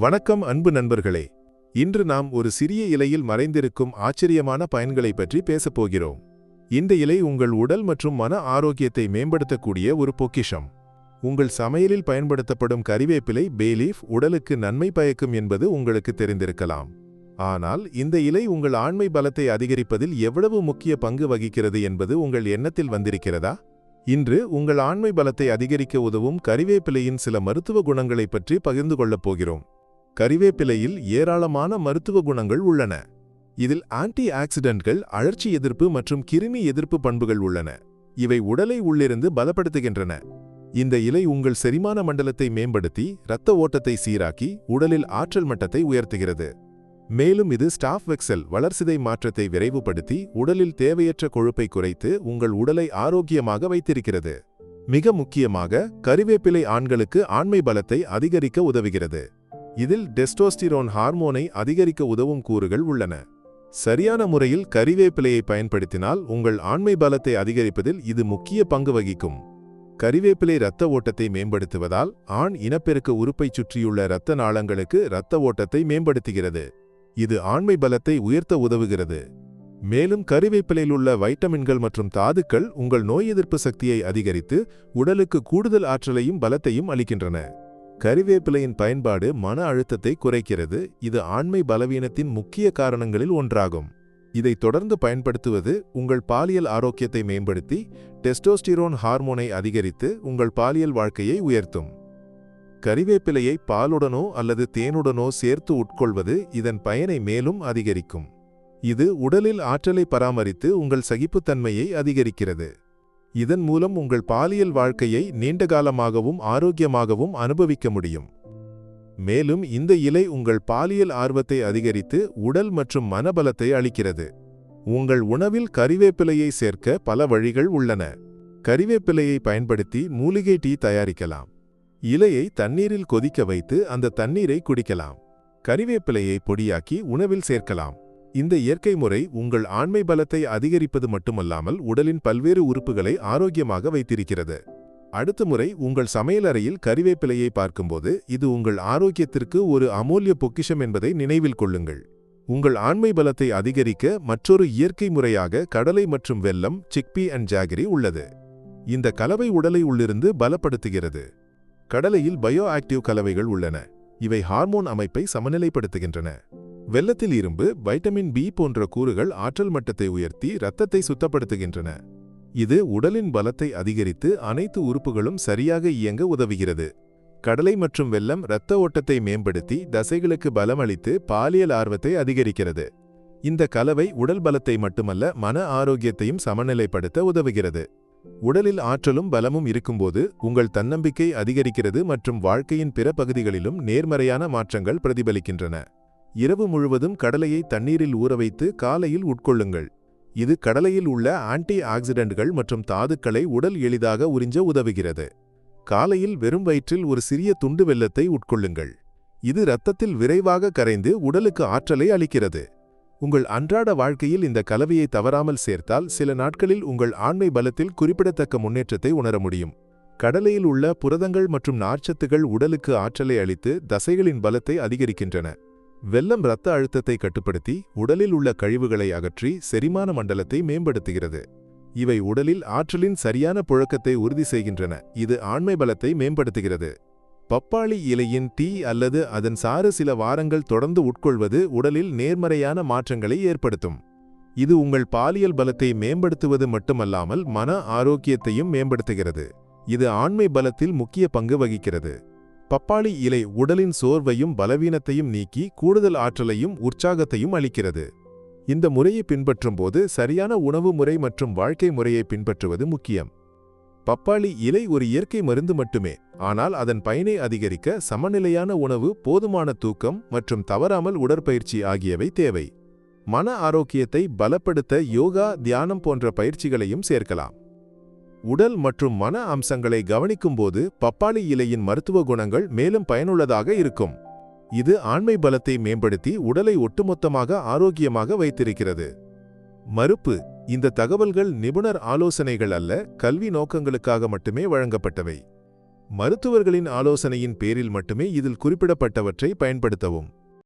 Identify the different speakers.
Speaker 1: வணக்கம் அன்பு நண்பர்களே. இன்று நாம் ஒரு சிறிய இலையில் மறைந்திருக்கும் ஆச்சரியமான பயன்களை பற்றி பேசப் போகிறோம். இந்த இலை உங்கள் உடல் மற்றும் மன ஆரோக்கியத்தை மேம்படுத்தக்கூடிய ஒரு பொக்கிஷம். உங்கள் சமையலில் பயன்படுத்தப்படும் கறிவேப்பிலை பேலீஃப் உடலுக்கு நன்மை பயக்கும் என்பது உங்களுக்கு தெரிந்திருக்கலாம். ஆனால் இந்த இலை உங்கள் ஆண்மை பலத்தை அதிகரிப்பதில் எவ்வளவு முக்கிய பங்கு வகிக்கிறது என்பது உங்கள் எண்ணத்தில் வந்திருக்கிறதா? இன்று உங்கள் ஆண்மை பலத்தை அதிகரிக்க உதவும் கறிவேப்பிலையின் சில மருத்துவ குணங்களைப் பற்றி பகிர்ந்து கொள்ளப் போகிறோம். கறிவேப்பிலையில் ஏராளமான மருத்துவ குணங்கள் உள்ளன. இதில் ஆன்டி ஆக்சிடென்ட்கள் அழற்சி எதிர்ப்பு மற்றும் கிருமி எதிர்ப்பு பண்புகள் உள்ளன. இவை உடலை உள்ளிருந்து பலப்படுத்துகின்றன. இந்த இலை உங்கள் செரிமான மண்டலத்தை மேம்படுத்தி இரத்த ஓட்டத்தை சீராக்கி உடலில் ஆற்றல் மட்டத்தை உயர்த்துகிறது. மேலும் இது ஸ்டாஃப் வெக்சல் வளர்சிதை மாற்றத்தை விரைவுபடுத்தி உடலில் தேவையற்ற கொழுப்பை குறைத்து உங்கள் உடலை ஆரோக்கியமாக வைத்திருக்கிறது. மிக முக்கியமாக கறிவேப்பிலை ஆண்களுக்கு ஆண்மை பலத்தை அதிகரிக்க உதவுகிறது. இதில் டெஸ்டோஸ்டிரோன் ஹார்மோனை அதிகரிக்க உதவும் கூறுகள் உள்ளன. சரியான முறையில் கறிவேப்பிலையை பயன்படுத்தினால் உங்கள் ஆண்மை பலத்தை அதிகரிப்பதில் இது முக்கிய பங்கு வகிக்கும். கறிவேப்பிலை இரத்த ஓட்டத்தை மேம்படுத்துவதால் ஆண் இனப்பெருக்க உறுப்பைச் சுற்றியுள்ள இரத்த நாளங்களுக்கு இரத்த ஓட்டத்தை மேம்படுத்துகிறது. இது ஆண்மை பலத்தை உயர்த்த உதவுகிறது. மேலும் கறிவேப்பிலையில் உள்ள வைட்டமின்கள் மற்றும் தாதுக்கள் உங்கள் நோய் எதிர்ப்பு சக்தியை அதிகரித்து உடலுக்கு கூடுதல் ஆற்றலையும் பலத்தையும் அளிக்கின்றன. கறிவேப்பிலையின் பயன்பாடு மன அழுத்தத்தை குறைக்கிறது. இது ஆண்மை பலவீனத்தின் முக்கிய காரணங்களில் ஒன்றாகும். இதை தொடர்ந்து பயன்படுத்துவது உங்கள் பாலியல் ஆரோக்கியத்தை மேம்படுத்தி டெஸ்டோஸ்டிரோன் ஹார்மோனை அதிகரித்து உங்கள் பாலியல் வாழ்க்கையை உயர்த்தும். கறிவேப்பிலையை பாலுடனோ அல்லது தேனுடனோ சேர்த்து உட்கொள்வது இதன் பயனை மேலும் அதிகரிக்கும். இது உடலில் ஆற்றலை பராமரித்து உங்கள் சகிப்புத்தன்மையை அதிகரிக்கிறது. இதன் மூலம் உங்கள் பாலியல் வாழ்க்கையை நீண்டகாலமாகவும் ஆரோக்கியமாகவும் அனுபவிக்க முடியும். மேலும் இந்த இலை உங்கள் பாலியல் ஆர்வத்தை அதிகரித்து உடல் மற்றும் மனபலத்தை அளிக்கிறது. உங்கள் உணவில் கறிவேப்பிலையை சேர்க்க பல வழிகள் உள்ளன. கறிவேப்பிலையை பயன்படுத்தி மூலிகை டீ தயாரிக்கலாம். இலையை தண்ணீரில் கொதிக்க வைத்து அந்த தண்ணீரை குடிக்கலாம். கறிவேப்பிலையை பொடியாக்கி உணவில் சேர்க்கலாம். இந்த இயற்கை முறை உங்கள் ஆண்மை பலத்தை அதிகரிப்பது மட்டுமல்லாமல் உடலின் பல்வேறு உறுப்புகளை ஆரோக்கியமாக வைத்திருக்கிறது. அடுத்த முறை உங்கள் சமையலறையில் கறிவேப்பிலையை பார்க்கும்போது இது உங்கள் ஆரோக்கியத்திற்கு ஒரு அமூல்ய பொக்கிஷம் என்பதை நினைவில் கொள்ளுங்கள். உங்கள் ஆண்மை பலத்தை அதிகரிக்க மற்றொரு இயற்கை முறையாக கடலை மற்றும் வெல்லம் சிக்பி அண்ட் ஜாகிரி உள்ளது. இந்த கலவை உடலை உள்ளிருந்து பலப்படுத்துகிறது. கடலையில் பயோ ஆக்டிவ் கலவைகள் உள்ளன. இவை ஹார்மோன் அமைப்பை சமநிலைப்படுத்துகின்றன. வெள்ளத்தில் இரும்பு வைட்டமின் பி போன்ற கூறுகள் ஆற்றல் மட்டத்தை உயர்த்தி இரத்தத்தை சுத்தப்படுத்துகின்றன. இது உடலின் பலத்தை அதிகரித்து அனைத்து உறுப்புகளும் சரியாக இயங்க உதவுகிறது. கடலை மற்றும் வெல்லம் இரத்த ஓட்டத்தை மேம்படுத்தி தசைகளுக்கு பலம் அளித்து பாலியல் ஆர்வத்தை அதிகரிக்கிறது. இந்த கலவை உடல் பலத்தை மட்டுமல்ல மன ஆரோக்கியத்தையும் சமநிலைப்படுத்த உதவுகிறது. உடலில் ஆற்றலும் பலமும் இருக்கும்போது உங்கள் தன்னம்பிக்கை அதிகரிக்கிறது மற்றும் வாழ்க்கையின் பிற பகுதிகளிலும் நேர்மறையான மாற்றங்கள் பிரதிபலிக்கின்றன. இரவு முழுவதும் கடலையை தண்ணீரில் ஊற வைத்து காலையில் உட்கொள்ளுங்கள். இது கடலையில் உள்ள ஆன்டி ஆக்சிடென்ட்கள் மற்றும் தாதுக்களை உடல் எளிதாக உறிஞ்ச உதவுகிறது. காலையில் வெறும் வயிற்றில் ஒரு சிறிய துண்டு வெல்லத்தை உட்கொள்ளுங்கள். இது இரத்தத்தில் விரைவாக கரைந்து உடலுக்கு ஆற்றலை அளிக்கிறது. உங்கள் அன்றாட வாழ்க்கையில் இந்த கலவையை தவறாமல் சேர்த்தால் சில நாட்களில் உங்கள் ஆண்மை பலத்தில் குறிப்பிடத்தக்க முன்னேற்றத்தை உணர முடியும். கடலையில் உள்ள புரதங்கள் மற்றும் நார்ச்சத்துகள் உடலுக்கு ஆற்றலை அளித்து தசைகளின் பலத்தை அதிகரிக்கின்றன. வெள்ளம் இரத்த அழுத்தத்தை கட்டுப்படுத்தி உடலில் உள்ள கழிவுகளை அகற்றி செரிமான மண்டலத்தை மேம்படுத்துகிறது. இவை உடலில் ஆற்றலின் சரியான புழக்கத்தை உறுதி செய்கின்றன. இது ஆண்மை பலத்தை மேம்படுத்துகிறது. பப்பாளி இலையின் டீ அல்லது அதன் சாறு சில வாரங்கள் தொடர்ந்து உட்கொள்வது உடலில் நேர்மறையான மாற்றங்களை ஏற்படுத்தும். இது உங்கள் பாலியல் பலத்தை மேம்படுத்துவது மட்டுமல்லாமல் மன ஆரோக்கியத்தையும் மேம்படுத்துகிறது. இது ஆண்மை பலத்தில் முக்கிய பங்கு வகிக்கிறது. பப்பாளி இலை உடலின் சோர்வையும் பலவீனத்தையும் நீக்கி கூடுதல் ஆற்றலையும் உற்சாகத்தையும் அளிக்கிறது. இந்த முறையை பின்பற்றும்போது சரியான உணவு முறை மற்றும் வாழ்க்கை முறையை பின்பற்றுவது முக்கியம். பப்பாளி இலை ஒரு இயற்கை மருந்து மட்டுமே ஆனால் அதன் பயனை அதிகரிக்க சமநிலையான உணவு போதுமான தூக்கம் மற்றும் தவறாமல் உடற்பயிற்சி ஆகியவை தேவை. மன ஆரோக்கியத்தை பலப்படுத்த யோகா தியானம் போன்ற பயிற்சிகளையும் சேர்க்கலாம். உடல் மற்றும் மன அம்சங்களை கவனிக்கும்போது பப்பாளி இலையின் மருத்துவ குணங்கள் மேலும் பயனுள்ளதாக இருக்கும். இது ஆண்மை பலத்தை மேம்படுத்தி உடலை ஒட்டுமொத்தமாக ஆரோக்கியமாக வைத்திருக்கிறது. மறுப்பு இந்த தகவல்கள் நிபுணர் ஆலோசனைகள் அல்ல கல்வி நோக்கங்களுக்காக மட்டுமே வழங்கப்பட்டவை. மருத்துவர்களின் ஆலோசனையின் பேரில் மட்டுமே இதில் குறிப்பிடப்பட்டவற்றை பயன்படுத்தவும்.